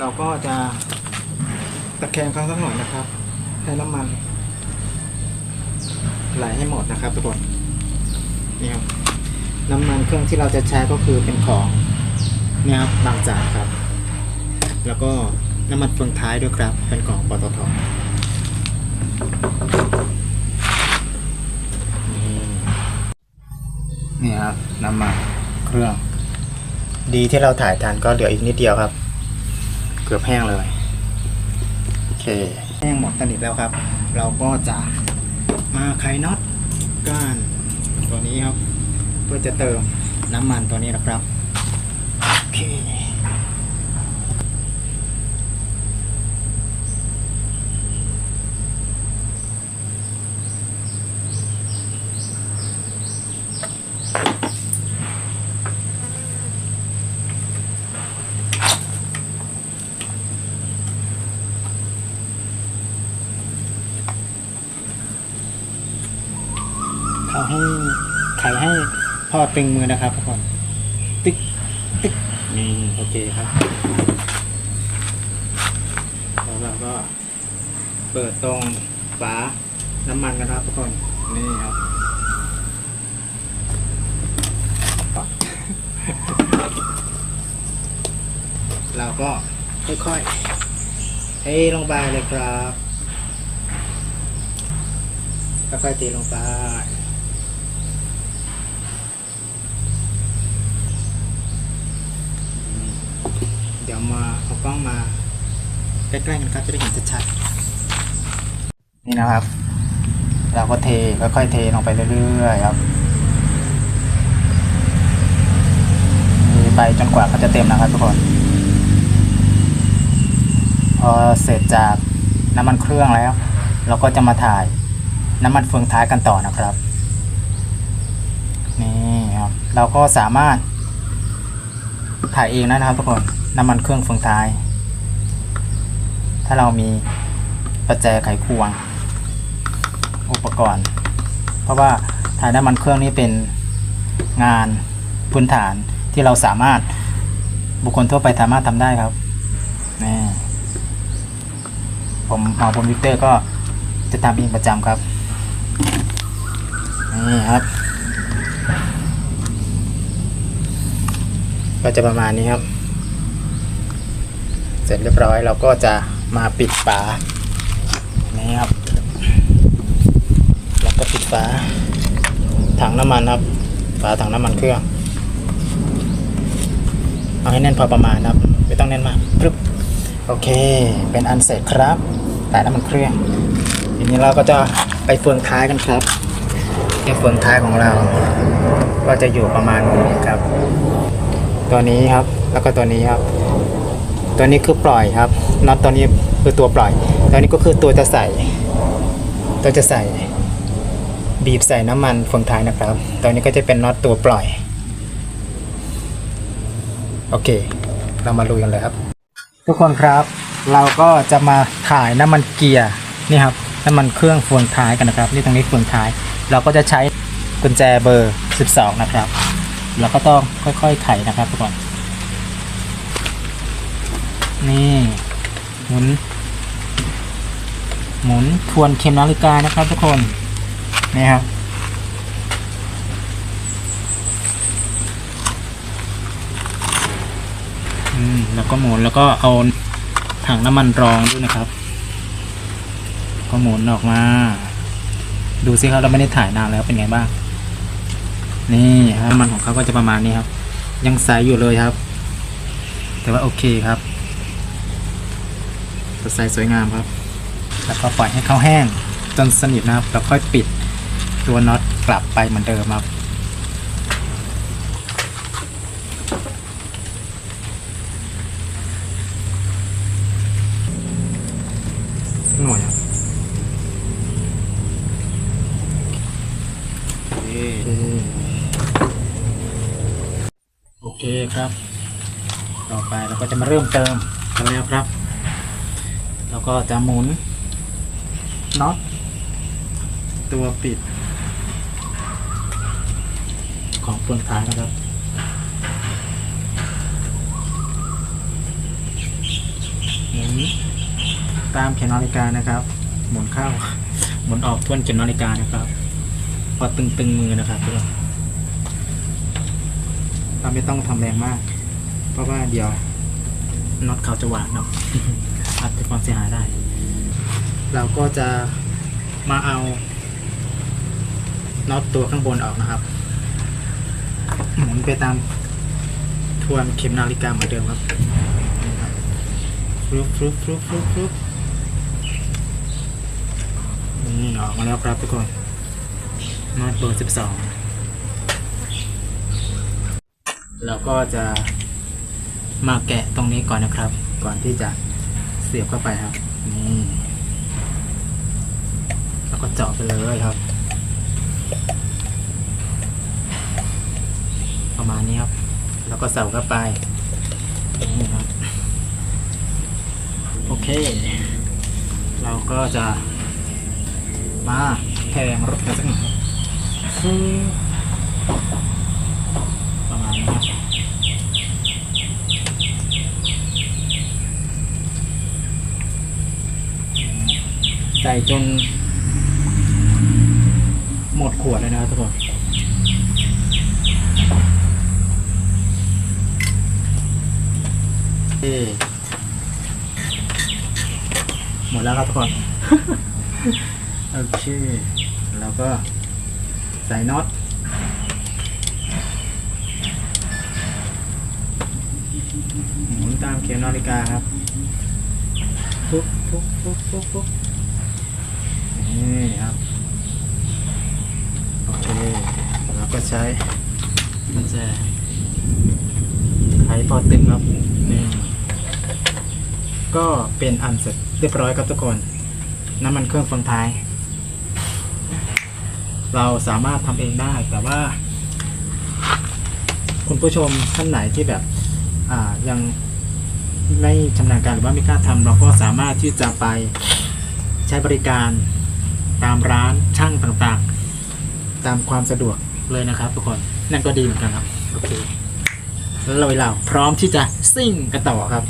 เราก็จะตะแคงเขาสักหน่อยนะครับ ให้น้ำมัน ไหลให้หมดนะครับทุกคนนี่ครับน้ำมันเครื่องที่เราจะใช้ก็คือเป็นของเนี่ยครับบางจากครับ แล้วก็น้ำมันเฟืองท้ายด้วยครับ เป็นของปตทนี่นี่ครับน้ำมันเครื่อง ดีที่เราถ่ายทันก็เหลืออีกนิดเดียวครับ กือบแห้งเลยโอเค แห้งหมดสนิทแล้วครับ เราก็จะมาไขน็อตก้านตัวนี้ครับ เพื่อจะเติมน้ำมันตัวนี้นะครับ โอเค เขาให้ ไขให้พอตึงมือนะครับทุกคน ติ๊ก ติ๊ก นี่ โอเคครับ แล้วเราก็ เปิดตรงฝาน้ำมันกันครับทุกคน นี่ครับเราก็ค่อยๆเทลงไปเลยครับ ค่อยๆเทลงไป เดี๋ยวมาเอากล้องมาใกล้ๆกันครับจะได้เห็นชัดๆนี่นะครับ เราก็เทค่อยๆเทลงไปเรื่อยๆครับไปจนกว่าเขาจะเต็มนะครับทุกคน พอเสร็จจากน้ำมันเครื่องแล้ว เราก็จะมาถ่ายน้ำมันเฟืองท้ายกันต่อนะครับ นี่ครับ เราก็สามารถถ่ายเองได้นะครับทุกคน น้ำมันเครื่องเฟืองท้าย ถ้าเรามีประแจไขควง อุปกรณ์ เพราะว่าถ่ายน้ำมันเครื่องนี้เป็นงานพื้นฐานที่เราสามารถบุคคลทั่วไปสามารถทำได้ครับนี่ผมหมอผมวิกเตอร์ก็จะทำเองประจำครับนี่ครับ ก็จะประมาณนี้ครับ ร็จเรียบร้อยเราก็จะมาปิดฝานี่ครับ แล้วก็ปิดฝาถังน้ำมันครับ ฝาถังน้ำมันเครื่อง เอาให้แน่นพอประมาณครับ ไม่ต้องแน่นมากปึ๊บโอเค เป็นอันเสร็จครับ แต่น้ำมันเครื่อง ทีนี้เราก็จะไปเฟืองท้ายกันครับในเฟืองท้ายของเรา ก็จะอยู่ประมาณนี้ครับ ตัวนี้ครับ แล้วก็ตัวนี้ครับ ตัวนี้คือปล่อยครับน็อตตัวนี้คือตัวปล่อย ตัวนี้ก็คือตัวจะใส่ ตัวจะใส่ บีบใส่น้ำมันเฟืองท้ายนะครับ ตัวนี้ก็จะเป็นน็อตตัวปล่อย โอเค เรามาลุยกันเลยครับ ทุกคนครับ เราก็จะมาถ่ายน้ำมันเกียร์นี่ครับน้ำมันเครื่องเฟืองท้ายกันนะครับ นี่ตรงนี้เฟืองท้าย เราก็จะใช้กุญแจเบอร์ 12 นะครับ เราก็ต้องค่อยๆไขนะครับทุกคน นี่หมุน หมุนทวนเข็มนาฬิกานะครับทุกคนนี่ครับอืมแล้วก็หมุนแล้วก็เอาถังน้ำมันรองด้วยนะครับ ก็หมุนออกมา ดูสิครับเราไม่ได้ถ่ายนานแล้วเป็นไงบ้าง นี่ครับน้ำมันของเขาก็จะประมาณนี้ครับ ยังใสอยู่เลยครับ แต่ว่าโอเคครับ สดใสสวยงามครับ แล้วก็ปล่อยให้เขาแห้งจนสนิทนะครับ แล้วค่อยปิดตัวน็อตกลับไปเหมือนเดิมครับหน่อยครับโอเคโอเคครับ ต่อไปเราก็จะมาเริ่มเติมกันแล้วครับ เราก็จะหมุนน็อตตัวปิด ของเฟืองท้ายนะครับ หมุนตามเข็มนาฬิกานะครับ หมุนเข้า หมุนออกทวนเข็มนาฬิกานะครับ พอตึงๆมือนะครับเราไม่ต้องทำแรงมาก เพราะว่าเดี๋ยวน็อตเขาจะหวานเนาะ อาจจะความเสียหายได้ เราก็จะมาเอาน็อตตัวข้างบนออกนะครับ หมุนไปตามทวนเข็มนาฬิกาเหมือนเดิมครับนี่ครับฟลุ๊บฟลุ๊บฟลุ๊บฟลุ๊บฟลุ๊บนี่ออกมาแล้วครับทุกคนน็อตเบอร์สิบสองเราก็จะมาแกะตรงนี้ก่อนนะครับ ก่อนที่จะ เสียบเข้าไปครับ นี่แล้วก็เจาะไปเลยครับ ประมาณนี้ครับ แล้วก็เสาเข้าไปนี่ครับโอเค เราก็จะมาแทงรถกันสักหน่อยฟึ๊บประมาณนี้ครับใส่ จน หมดขวดเลยนะครับทุกคนเอ่หมดแล้วครับทุกคน โอเค แล้วก็ใส่น็อตหมุนตามเข็มนาฬิกาครับปุ๊บปุ๊บปุ๊บปุ๊บปุ๊บ นี่ครับ โอเคแล้วก็ใช้กุญแจไขพอตึงครับนี่ก็เป็นอันเสร็จเรียบร้อยครับทุกคน น้ำมันเครื่องฟืองท้าย เราสามารถทำเองได้แต่ว่า คุณผู้ชมท่านไหนที่แบบอ่ายังไม่ชำนาญการหรือว่าไม่กล้าทำเราก็สามารถที่จะไปใช้บริการ งต่างๆตามความสะดวกเลยนะครับ ทุกคนนั่นก็ดีเหมือนกันครับโอเคแล้วเราเราพร้อมที่จะซิ่งกันต่อครับ